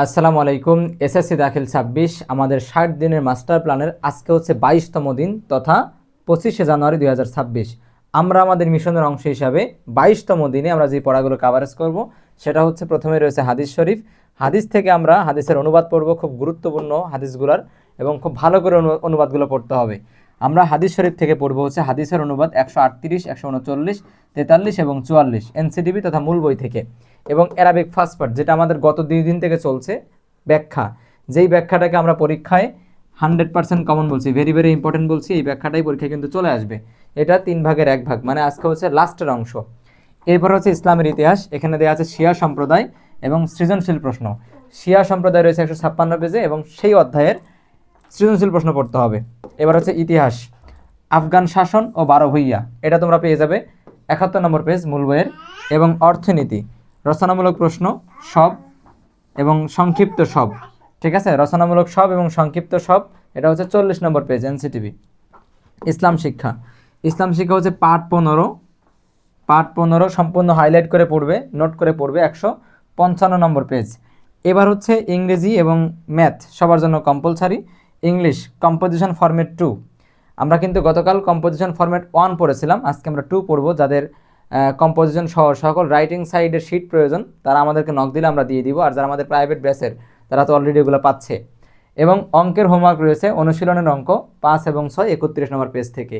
আসসালামু আলাইকুম, এসএসসি দাখিল ছাব্বিশ, আমাদের ষাট দিনের মাস্টার প্ল্যানের আজকে হচ্ছে বাইশতম দিন তথা পঁচিশে জানুয়ারি দু হাজার ছাব্বিশ। আমরা আমাদের মিশনের অংশ হিসাবে বাইশতম দিনে আমরা যে পড়াগুলো কাভারেজ করব, সেটা হচ্ছে প্রথমে রয়েছে হাদিস শরীফ। হাদিস থেকে আমরা হাদিসের অনুবাদ পড়ব, খুব গুরুত্বপূর্ণ হাদিসগুলার এবং খুব ভালো করে অনু- অনুবাদগুলো পড়তে হবে। আমরা হাদিস শরীফ থেকে পড়ব হচ্ছে হাদিসের অনুবাদ একশো আটত্রিশ, একশো উনচল্লিশ, তেতাল্লিশ এবং চুয়াল্লিশ এনসিডিবি তথা মূল বই থেকে। এবং অ্যারাবিক ফার্স্ট পার্ট যেটা আমাদের গত দুই দিন থেকে চলছে, ব্যাখ্যা। যেই ব্যাখ্যাটাকে আমরা পরীক্ষায় হান্ড্রেড পার্সেন্ট কমন বলছি ভেরি ভেরি ইম্পর্টেন্ট বলছি, এই ব্যাখ্যাটাই পরীক্ষায় কিন্তু চলে আসবে। এটা তিন ভাগের এক ভাগ মানে আজকে হচ্ছে লাস্টের অংশ। এরপর হচ্ছে ইসলামের ইতিহাস, এখানে দেওয়া আছে শিয়া সম্প্রদায় এবং সৃজনশীল প্রশ্ন। শিয়া সম্প্রদায় রয়েছে একশো ছাপ্পান্ন পেজে এবং সেই অধ্যায়ের সৃজনশীল প্রশ্ন পড়তে হবে। এবার হচ্ছে ইতিহাস। আফগান শাসন ও বারো ভুইয়া, এটা তোমরা পেয়ে যাবে। একাত্তর নম্বর পেজ মূল বইয়ের। এবং অর্থনীতি, রচনামূলক প্রশ্ন, সব এবং সংক্ষিপ্ত সব। ঠিক আছে? রচনামূলক সব এবং সংক্ষিপ্ত সব, এটা হচ্ছে চল্লিশ নম্বর পেজ এনসিটিভি। ইসলাম শিক্ষা। ইসলাম শিক্ষা হচ্ছে পাঠ পনেরো। পাঠ পনেরো সম্পূর্ণ হাইলাইট করে পড়বে নোট করে পড়বে একশো পঞ্চান্ন নম্বর পেজ এবার হচ্ছে ইংরেজি এবং ম্যাথ সবার জন্য compulsory English composition format to আমরা কিন্তু গতকাল কম্পোজিশন ফরম্যাট ওয়ান পড়েছিলাম। আজকে আমরা টু পড়ব, যাদের কম্পোজিশন সহ সকল রাইটিং সাইডের শিট প্রয়োজন, তারা আমাদেরকে নক দিলে আমরা দিয়ে দিব। আর যারা আমাদের প্রাইভেট ব্যাচের তারা তো অলরেডি ওগুলো পাচ্ছে। এবং অঙ্কের হোমওয়ার্ক রয়েছে অনুশীলনের অঙ্ক পাঁচ এবং ছয় একত্রিশ নম্বর পেজ থেকে।